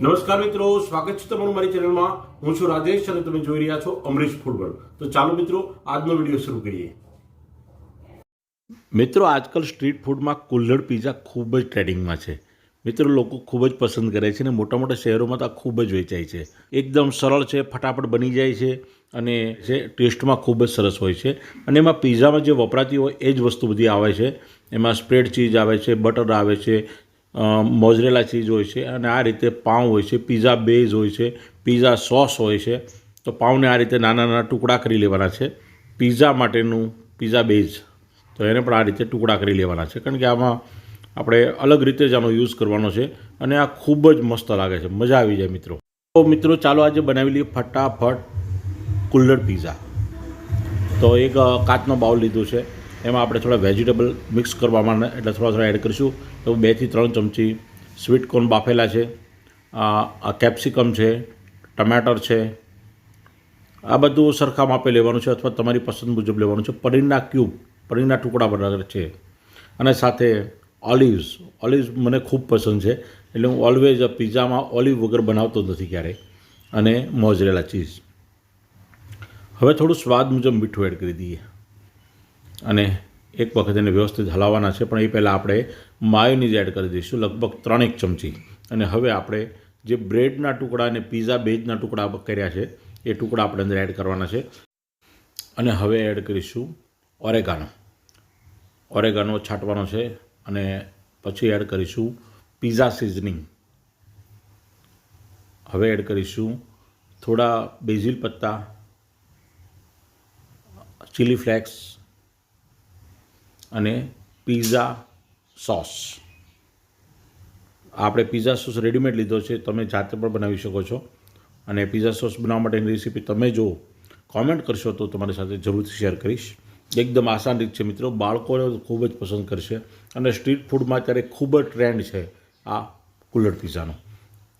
નમસ્કાર મિત્રો, સ્વાગત છે તમારું મારી ચેનલમાં. હું છું રાજેશ અને તમે જોઈ રહ્યા છો અમરીશ ફૂટબોલ. તો ચાલો મિત્રો, આજનો વીડિયો શરૂ કરીએ. મિત્રો, આજકાલ સ્ટ્રીટ ફૂડમાં કુલ્લડ પીઝા ખૂબ જ ટ્રેડિંગમાં છે. મિત્રો, લોકો ખૂબ જ પસંદ કરે છે અને મોટા મોટા શહેરોમાં તો આ ખૂબ જ વેચાય છે. એકદમ સરળ છે, ફટાફટ બની જાય છે અને જે ટેસ્ટમાં ખૂબ જ સરસ હોય છે. અને એમાં પીઝામાં જે વપરાતી હોય એ જ વસ્તુ બધી આવે છે. એમાં સ્પ્રેડ ચીઝ આવે છે, બટર આવે છે મોઝરેલા ચીઝ હોય છે અને આ રીતે પાઉં હોય છે, પીઝા બેઝ હોય છે, પીઝા સોસ હોય છે, તો પાઉંને આ રીતે નાના નાના ટુકડા કરી લેવાના છે. પીઝા માટેનું પીઝા બેઝ. તો એને પણ આ રીતે ટુકડા કરી લેવાના છે. કારણ કે આમાં આપણે અલગ રીતે જ આનો યુઝ કરવાનો છે અને આ ખૂબ જ મસ્ત લાગે છે. મજા આવી જાય મિત્રો. તો મિત્રો, ચાલો આજે બનાવી લઈએ ફટાફટ કુલ્લડ પીઝા. તો એક કાચનો બાઉલ લીધો છે. એમાં આપણે થોડા વેજીટેબલ મિક્સ કરવામાં એટલે થોડા થોડા એડ કરીશું. તો બેથી ત્રણ ચમચી સ્વીટ કોર્ન બાફેલા છે. આ કેપ્સિકમ છે ટમેટર છે. આ બધું સરખા માપે લેવાનું છે અથવા તમારી પસંદ મુજબ લેવાનું છે. પનીરના ક્યુબ પનીરના ટુકડા બનાવે છે. અને સાથે ઓલિવ્સ ઓલિવ્સ મને ખૂબ પસંદ છે. એટલે હું ઓલવેઝ પિઝામાં ઓલિવ વગર બનાવતો નથી ક્યારેય. અને મોઝરેલા ચીઝ હવે થોડું સ્વાદ મુજબ મીઠું એડ કરી દઈએ. અને એક વખત એને વ્યવસ્થિત હલાવવાના છે, પણ એ પહેલાં આપણે માયોનીઝ એડ કરી દઈશું, લગભગ ત્રણેક ચમચી. અને હવે આપણે જે બ્રેડના ટુકડા અને પીઝા બેઝના ટુકડા કર્યા છે, એ ટુકડા આપણે અંદર એડ કરવાના છે. અને હવે એડ કરીશું ઓરેગાનો. ઓરેગાનો છાંટવાનો છે અને પછી એડ કરીશું પીઝા સિઝનિંગ. હવે એડ કરીશું થોડા બેઝિલ પત્તા, ચીલી ફ્લેક્સ અને પીઝા સોસ આપણે પીઝા સોસ રેડીમેડ લીધો છે, તમે જાતે પણ બનાવી શકો છો. અને પીઝા સોસ બનાવવા માટેની રેસીપી તમે જો કોમેન્ટ કરશો તો તમારી સાથે જરૂરથી શેર કરીશ. એકદમ આસાન રીત છે મિત્રો બાળકોને ખૂબ જ પસંદ કરશે અને સ્ટ્રીટ ફૂડમાં અત્યારે ખૂબ જ ટ્રેન્ડ છે આ કુલ્લડ પીઝાનો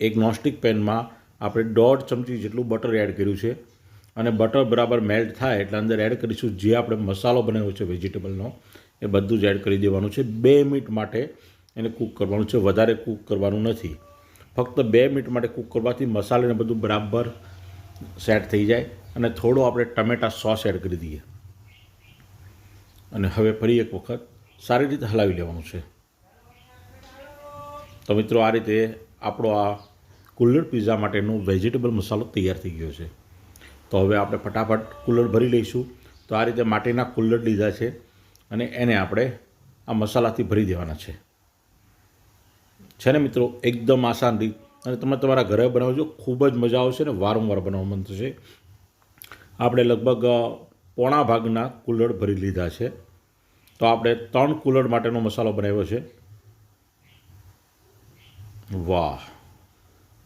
એક નોનસ્ટિક પેનમાં આપણે દોઢ ચમચી જેટલું બટર એડ કર્યું છે અને બટર બરાબર મેલ્ટ થાય એટલે અંદર એડ કરીશું જે આપણે મસાલો બનાવ્યો છે વેજીટેબલનો એ બધું જ એડ કરી દેવાનું છે. બે મિનિટ માટે એને કૂક કરવાનું છે. વધારે કૂક કરવાનું નથી. ફક્ત બે મિનિટ માટે કૂક કરવાથી મસાલાને બધું બરાબર સેટ થઈ જાય અને થોડો આપણે ટમેટા સોસ એડ કરી દઈએ. અને હવે ફરી એક વખત સારી રીતે હલાવી લેવાનું છે. તો મિત્રો, આ રીતે આપણો આ કુલ્લડ પીઝા માટેનો વેજીટેબલ મસાલો તૈયાર થઈ ગયો છે. તો હવે આપણે ફટાફટ કુલ્લડ ભરી લઈશું. તો આ રીતે માટીના કુલ્લડ લીધા છે. અને એને આપણે આ મસાલાથી ભરી દેવાના છે. છે ને મિત્રો? એકદમ આસાન રીત અને તમે તમારા ઘરે બનાવજો, ખૂબ જ મજા આવશે ને વારંવાર બનાવવા મન થશે. આપણે લગભગ પોણા ભાગના કુલ્લડ ભરી લીધા છે. તો આપણે ત્રણ કુલ્લડ માટેનો મસાલો બનાવ્યો છે. વાહ!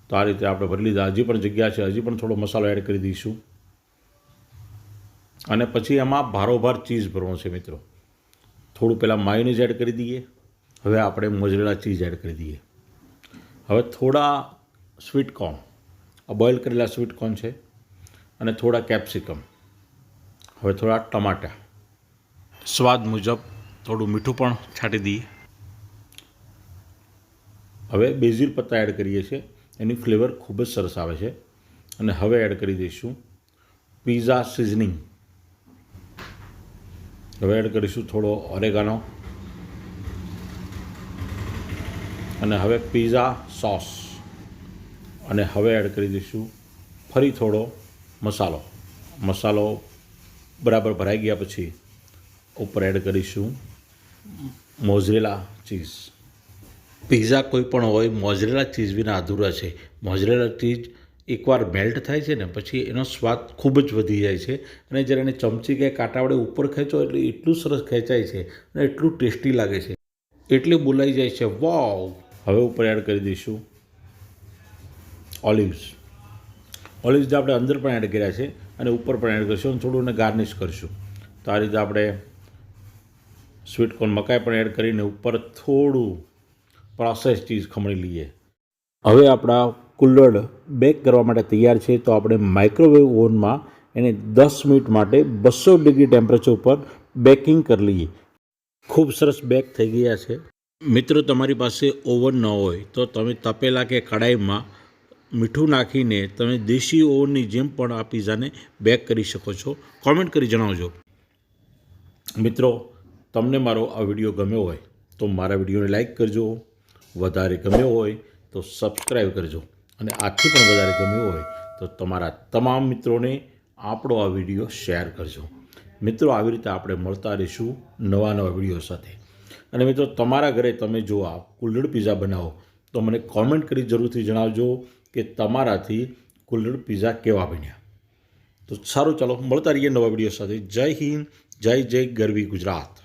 તો આ રીતે આપણે ભરી લીધા. હજી પણ જગ્યા છે. હજી પણ થોડો મસાલો એડ કરી દઈશું. અને પછી એમાં ભારોભાર ચીઝ ભરવાનો છે મિત્રો. થોડું પહેલાં માયોનીઝ એડ કરી દઈએ. હવે આપણે મોજરેલા ચીઝ એડ કરી દઈએ. હવે થોડા સ્વીટ કોર્ન. આ બોઇલ કરેલા સ્વીટ કોર્ન છે. અને થોડા કેપ્સિકમ. હવે થોડા ટમાટા. સ્વાદ મુજબ થોડું મીઠું પણ છાંટી દઈએ. હવે બેઝિલ પત્તા એડ કરીએ છીએ. એની ફ્લેવર ખૂબ જ સરસ આવે છે. અને હવે એડ કરી દઈશું. Pizza seasoning. હવે એડ કરીશું થોડો ઓરેગાનો. અને હવે પીઝા સોસ અને હવે એડ કરી દઈશું ફરી થોડો મસાલો. મસાલો બરાબર ભરાઈ ગયા પછી ઉપર એડ કરીશું મોઝરેલા ચીઝ. પીઝા કોઈ પણ હોય, મોઝરેલા ચીઝ વિના અધૂરા છે. મોઝરેલા ચીઝ એકવાર મેલ્ટ થાય છે ને પછી એનો સ્વાદ ખૂબ જ વધી જાય છે. અને જ્યારે એને ચમચી કે કાંટા વડે ઉપર ખેંચો એટલે એટલું સરસ ખેંચાય છે અને એટલું ટેસ્ટી લાગે છે. એટલે બોલાઈ જાય છે, વાવ! હવે ઉપર એડ કરી દઈશું ઓલિવ્સ ઓલિવ્સ આપણે અંદર પણ એડ કર્યા છે અને ઉપર પણ એડ કરીશું અને થોડું એને ગાર્નિશ કરીશું. તો આ રીતે આપણે સ્વીટકોર્ન મકાઈ પણ એડ કરીને ઉપર થોડું પ્રોસેસ ચીઝ ખમણી લઈએ. હવે આપણા કુલ્લડ બેક કરવા માટે તૈયાર છે, તો આપણે માઇક્રોવેવ ઓવનમાં એને દસ મિનિટ માટે બસો ડિગ્રી ટેમ્પરેચર ઉપર બેકિંગ કરી લઈએ. ખૂબ સરસ બેક થઈ ગયા છે. મિત્રો, તમારી પાસે ઓવન ન હોય, તો તમે તપેલા કે કડાઈમાં મીઠું નાખીને તમે દેશી ઓવનની જેમ પણ આ પીઝાને બેક કરી શકો છો. કોમેન્ટ કરી જણાવજો. મિત્રો, તમને મારો આ વીડિયો ગમ્યો હોય, તો મારા વિડીયોને લાઇક કરજો. વધારે ગમ્યો હોય, તો સબસ્ક્રાઈબ કરજો. અને આથી પણ વધારે ગમ્યો હોય તો તમારા તમામ મિત્રોને આપણો આ વીડિયો શેર કરજો. મિત્રો, આવી રીતે આપણે મળતા રહીશું નવા નવા વીડિયો સાથે. અને મિત્રો, તમારા ઘરે તમે જો આ કુલ્લડ પીઝા બનાવો, તો મને કોમેન્ટ કરી જરૂરથી જણાવજો કે તમારાથી કુલ્લડ પીઝા કેવા બન્યા. તો સારું, ચાલો, મળતા રહીએ નવા વીડિયો સાથે. જય હિન્દ, જય જય ગરવી ગુજરાત.